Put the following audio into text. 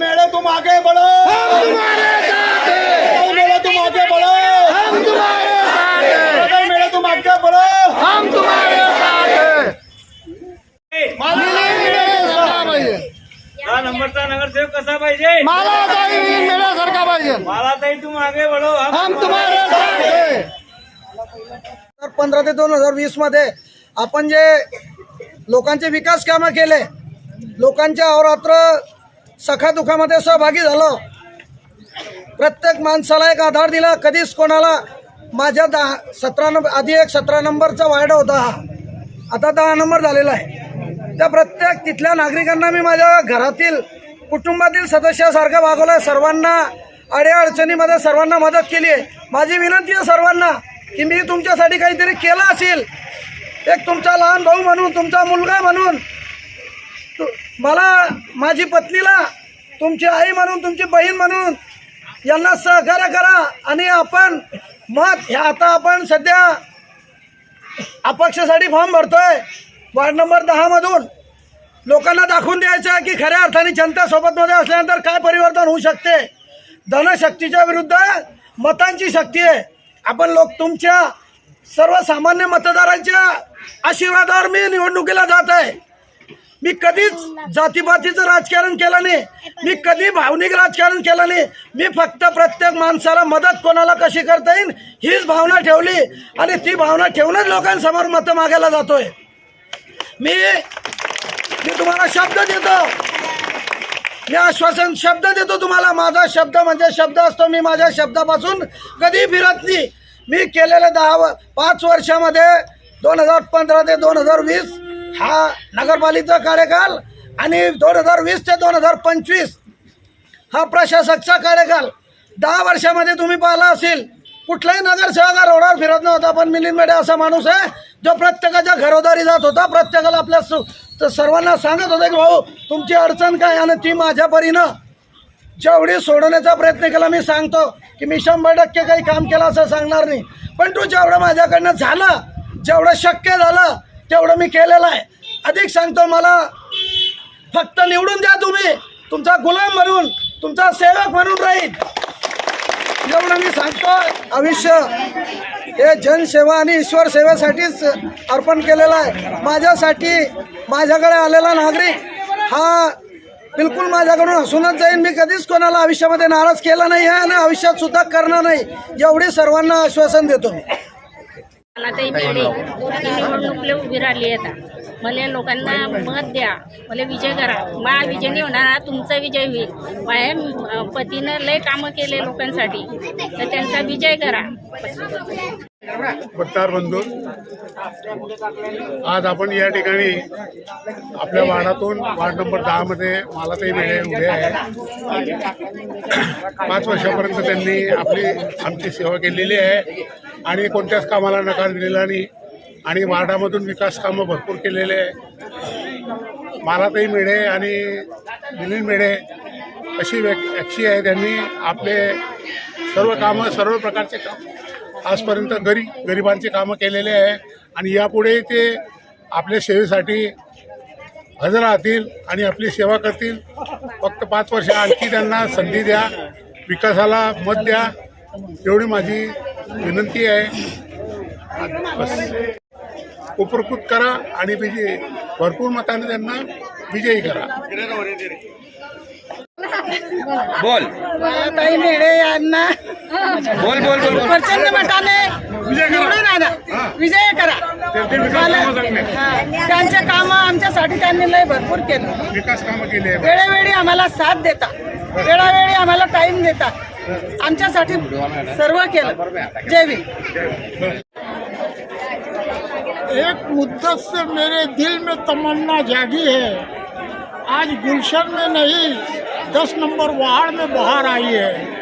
मेले तुम आगे बढ़ो कदम मेले तुम आगे बढ़ो कदम मेले तुम आगे बढ़ो हा। नंबरचा नगरसेवक कसा पाहिजे? मला ताई मिळण्यासारखा पाहिजे। मला ताई तुम आगे बढ़ो हम हम तुम्हारे साथ हैं. पंधरा ते दोन हजार वीसमध्ये आपण जे लोकांचे विकास कामं केले लोकांच्या अहोरात्र सखादुखामध्ये सहभागी झालो. प्रत्येक माणसाला एक आधार दिला. कधीच कोणाला माझ्या दहा सतरा नंबर आधी एक सतरा नंबरचा वार्ड होता हा. आता दहा नंबर झालेला आहे. त्या प्रत्येक तिथल्या नागरिकांना मी माझ्या घरातील कुटुंबातील सदस्यासारखं वागवलं आहे सर्वांना अडीअडचणीमध्ये सर्वांना मदत केली आहे. माझी विनंती आहे सर्वांना की मी तुमच्यासाठी काहीतरी केलं असेल. एक तुमचा लहान भाऊ म्हणून तुमचा मुलगा म्हणून. तु- मला माझी पत्नीला तुमची आई म्हणून तुमची बहीण म्हणून यांना सहकार्य करा आणि आपण मत ह्या आता आपण सध्या अपक्षासाठी फॉर्म भरतोय. वार्ड नंबर दहामधून लोकांना दाखवून द्यायचं आहे की खऱ्या अर्थाने जनता सोबतमध्ये असल्यानंतर काय परिवर्तन होऊ शकते? धनशक्तीच्या विरुद्ध मतांची शक्ती आहे. आपण लोक तुमच्या सर्वसामान्य मतदारांच्या आशीर्वादावर मी निवडणुकीला जात आहे. मी कधीच जातीपातीचं राजकारण केलं नाही. मी कधी भावनिक राजकारण केलं नाही. मी फक्त प्रत्येक माणसाला मदत कोणाला कशी करता येईल हीच भावना ठेवली. आणि ती भावना ठेवूनच लोकांसमोर मतं मागायला जातोय. मी मी तुम्हाला शब्द देतो. मी आश्वासन शब्द देतो तुम्हाला. माझा शब्द म्हणजे शब्द असतो. मी माझ्या शब्दापासून कधी फिरत नाही. मी केलेले दहा पाच वर्षामध्ये दोन हजार पंधरा ते दोन हजार वीस हा नगरपालिका कार्यकाल आणि दोन हजार वीस ते दोन हजार पंचवीस हा प्रशासकचा कार्यकाल. दहा वर्षामध्ये तुम्ही पाहिला असेल कुठलाही नगरसेवक हा रोडावर फिरत नव्हता पण मिलिंद मेडे असा माणूस आहे जो प्रत्येकाच्या घरोदारी जात होता प्रत्येकाला आपल्या सु- सर्वांना सांगत होता की भाऊ तुमची अडचण काय? आणि ती माझ्या परीनं जेवढी सोडवण्याचा प्रयत्न केला मी सांगतो की मी शंभर टक्के काही काम केलं असं सांगणार नाही. पण तू जेवढं माझ्याकडनं झालं जेवढं शक्य झालं तेवढं मी केलेलं आहे. अधिक सांगतो मला फक्त निवडून द्या तुम्ही. तुमचा गुलाम म्हणून तुमचा सेवक म्हणून राहील. एवढं मी सांगतो. आयुष्य हे जनसेवा आणि ईश्वर सेवेसाठीच अर्पण केलेलं आहे. माझ्यासाठी माझ्याकडे आलेला नागरिक हा बिलकुल माझ्याकडून हसूनच जाईन. मी कधीच कोणाला आयुष्यामध्ये नाराज केला नाही आहे आणि आयुष्यात सुद्धा करणार नाही. एवढी सर्वांना आश्वासन देतो मी. मला ते मिळे मी निवडणुकीला उभी राहिली आता? मला लोकांना मत द्या. मला विजय करा. मा विजय नाही होणार तुमचा विजय होईल. माझ्या पतीनं लय कामं केले लोकांसाठी. तर त्यांचा विजय करा. पत्तार बंधून आज आपण या ठिकाणी आपल्या वार्डातून वार्ड नंबर दहामध्ये मालाताई मेळे उभे आहे. पाच वर्षापर्यंत त्यांनी आपली आमची सेवा केलेली आहे आणि कोणत्याच कामाला नकार दिलेला नाही. आणि वार्डामधून विकास कामं भरपूर केलेले आहे. मालाताई मेढे आणि मिलिंद मेढे अशी व्यक् अक्षी आहे. त्यांनी आपले सर्व कामं सर्व प्रकारचे काम आजपर्यंत गरी गरिबांची कामं केलेले आहे. आणि यापुढे ते आपल्या सेवेसाठी हजर राहतील आणि आपली सेवा करतील. फक्त पाच वर्ष आणखी त्यांना संधी द्या विकासाला मत द्या. एवढी माझी विनंती आहे. बस. उपकृत करा आणि विजय भरपूर मताने त्यांना विजयी करा. बोल. ताई मेळे यांना बोल बोल बोल बोल. प्रचंड मताने निवडून आणा. विजय करा. त्यांचे काम आमच्यासाठी त्यांनी लय भरपूर केलं. विकास कामं केली वेळोवेळी आम्हाला साथ देतात. वेळोवेळी आम्हाला टाइम देतात. आमच्यासाठी सर्व केलं. जय भीम. एक मुद्दत से मेरे दिल में तमन्ना जागी है। आज गुलशन में नहीं दस नंबर वार्ड में बाहर आई है।